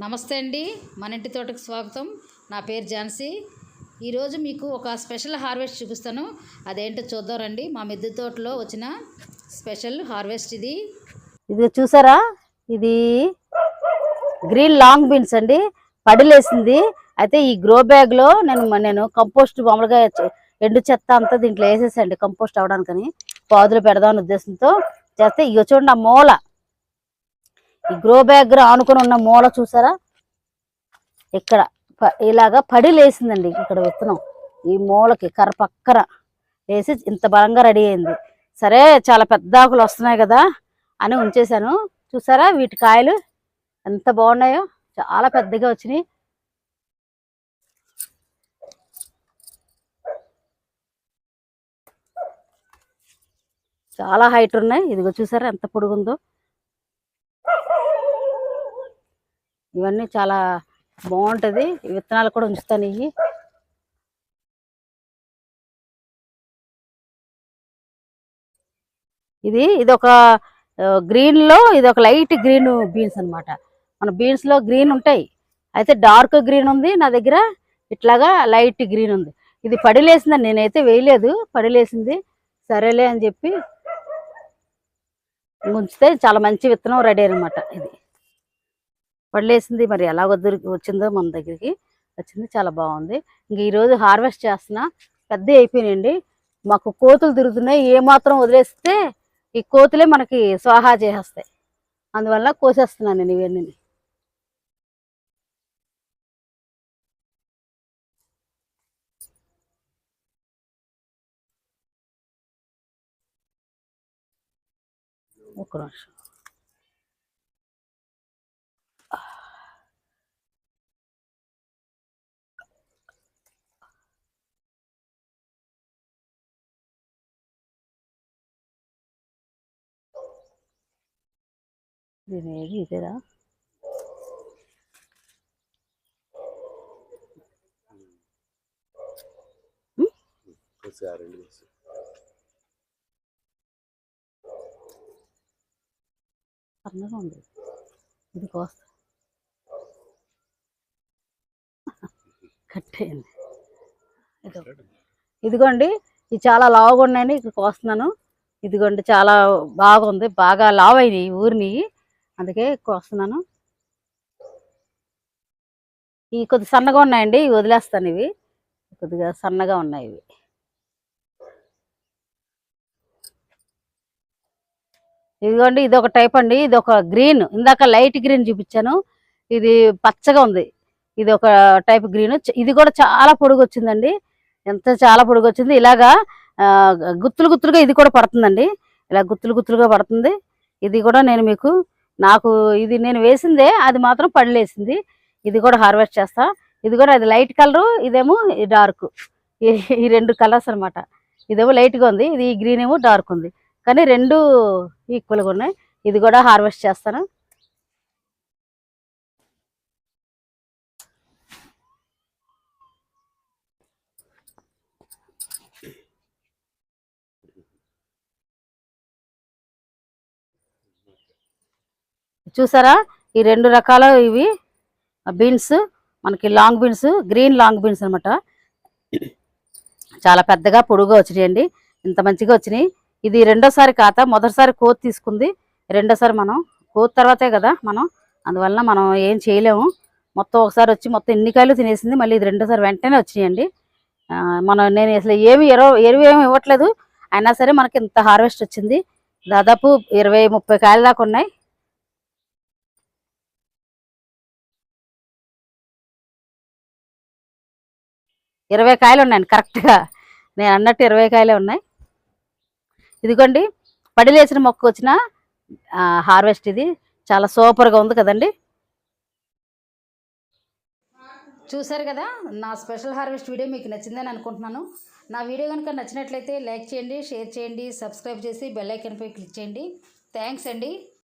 నమస్తే అండి. మన ఇంటి తోటకు స్వాగతం. నా పేరు ఝాన్సీ. ఈరోజు మీకు ఒక స్పెషల్ హార్వెస్ట్ చూపిస్తాను. అదేంటో చూద్దాం రండి. మా మిద్దె తోటలో వచ్చిన స్పెషల్ హార్వెస్ట్ ఇది. ఇది చూసారా? ఇది గ్రీన్ లాంగ్ బీన్స్ అండి. పడిలేసింది. అయితే ఈ గ్రో బ్యాగ్లో నేను నేను కంపోస్ట్ మామూలుగా ఎండు చెత్త అంతా దీంట్లో వేసేసండి కంపోస్ట్ అవడానికని పాదులు పెడదామని ఉద్దేశంతో చేస్తే ఇక చూడండి ఆ మూల. ఈ గ్రో బ్యాగ్ ఆనుకొని ఉన్న మూల చూసారా? ఇక్కడ ప- ఇలాగా పడి లేసిందండి ఇక్కడ విత్తనం. ఈ మూలకి కర్ర పక్కన వేసి ఇంత బలంగా రెడీ అయింది. సరే చాలా పెద్ద ఆకులు వస్తున్నాయి కదా అని ఉంచేశాను. చూసారా వీటి కాయలు ఎంత బాగున్నాయో? చాలా పెద్దగా వచ్చినాయి. చాలా హైట్ ఉన్నాయి. ఇదిగో చూసారా ఎంత పొడుగుందో? ఇవన్నీ చాలా బాగుంటది. విత్తనాలు కూడా ఉంచుతాను ఇవి. ఇది ఇది ఒక గ్రీన్లో ఇది ఒక లైట్ గ్రీన్ బీన్స్ అన్నమాట. మన బీన్స్లో గ్రీన్ ఉంటాయి. అయితే డార్క్ గ్రీన్ ఉంది నా దగ్గర. ఇట్లాగా లైట్ గ్రీన్ ఉంది. ఇది పడిలేసిందని నేనైతే వేయలేదు. పడిలేసింది. సరేలే అని చెప్పి ఉంచితే చాలా మంచి విత్తనం రెడీ అనమాట ఇది. పడిలేసింది. మరి ఎలా వద్దు వచ్చిందో మన దగ్గరికి వచ్చింది. చాలా బాగుంది. ఇంక ఈరోజు హార్వెస్ట్ చేస్తున్నా పెద్ద అయిపోయినాయండి. మాకు కోతులు తిరుగుతున్నాయి. ఏ మాత్రం వదిలేస్తే ఈ కోతులే మనకి స్వాహా చేసేస్తాయి. అందువల్ల కోసేస్తున్నాను నేను ఇవన్నీ. ఒక్క నిమిషం. దీని ఏది ఇదేరా సన్నగా ఉంది. ఇది కోస్తా. కట్టేయండి. ఇదో. ఇదిగోండి ఇది చాలా లావుగా ఉన్నాయని ఇక్కడ కోస్తున్నాను. ఇదిగోండి చాలా బాగుంది. బాగా లావు అయినాయి ఊరిని అందుకే కోస్తున్నాను. ఇవి కొద్ది సన్నగా ఉన్నాయండి ఇవి వదిలేస్తాను ఇవి. కొద్దిగా సన్నగా ఉన్నాయి ఇవి. ఇదిగోండి ఇది ఒక టైప్ అండి ఇది ఒక గ్రీన్. ఇందాక లైట్ గ్రీన్ చూపించాను ఇది పచ్చగా ఉంది. ఇది ఒక టైప్ గ్రీన్. ఇది కూడా చాలా పొడుగు వచ్చిందండి ఎంత చాలా పొడుగు వచ్చింది ఇలాగా గుత్తులు గుత్తులుగా ఇది కూడా పడుతుందండి. ఇలా గుత్తులు గుత్తులుగా పడుతుంది. ఇది కూడా నేను మీకు నాకు ఇది నేను వేసిందే అది మాత్రం పడిలేసింది. ఇది కూడా హార్వెస్ట్ చేస్తా. ఇది కూడా అది లైట్ కలరు ఇదేమో డార్క్. ఈ రెండు కలర్స్ అన్నమాట. ఇదేమో లైట్గా గా ఉంది ఇది గ్రీన్ ఏమో డార్క్ ఉంది. కానీ రెండు ఈక్వల్గా ఉన్నాయి. ఇది కూడా హార్వెస్ట్ చేస్తాను. చూసారా? ఈ రెండు రకాల ఇవి బీన్స్ మనకి long beans green long beans అనమాట చాలా పెద్దగా పొడుగా వచ్చినాయండి. ఇంత మంచిగా వచ్చినాయి. ఇది రెండోసారి కాత మొదటిసారి కోత తీసుకుంది. రెండోసారి మనం కోత తర్వాతే కదా మనం. అందువల్ల మనం ఏం చేయలేము. మొత్తం ఒకసారి వచ్చి మొత్తం ఎన్ని కాయలు తినేసింది మళ్ళీ ఇది రెండోసారి వెంటనే వచ్చినాయండి. మనం నేను అసలు ఏమి ఎరువు ఎరువు ఏమి ఇవ్వట్లేదు. అయినా సరే మనకి ఇంత హార్వెస్ట్ వచ్చింది. దాదాపు ఇరవై ముప్పై కాయల దాకా ఉన్నాయి. ఇరవై కాయలు ఉన్నాయండి కరెక్ట్గా నేను అన్నట్టు ఇరవై కాయలే ఉన్నాయి. ఇదిగోండి పడిలేసిన మొక్క వచ్చిన హార్వెస్ట్ ఇది. చాలా సూపర్గా ఉంది కదండి. చూసారు కదా నా స్పెషల్ హార్వెస్ట్ వీడియో మీకు నచ్చిందని అనుకుంటున్నాను. నా వీడియో కనుక నచ్చినట్లయితే లైక్ చేయండి షేర్ చేయండి సబ్స్క్రైబ్ చేసి బెల్ ఐకాన్పై క్లిక్ చేయండి. థ్యాంక్స్ అండి.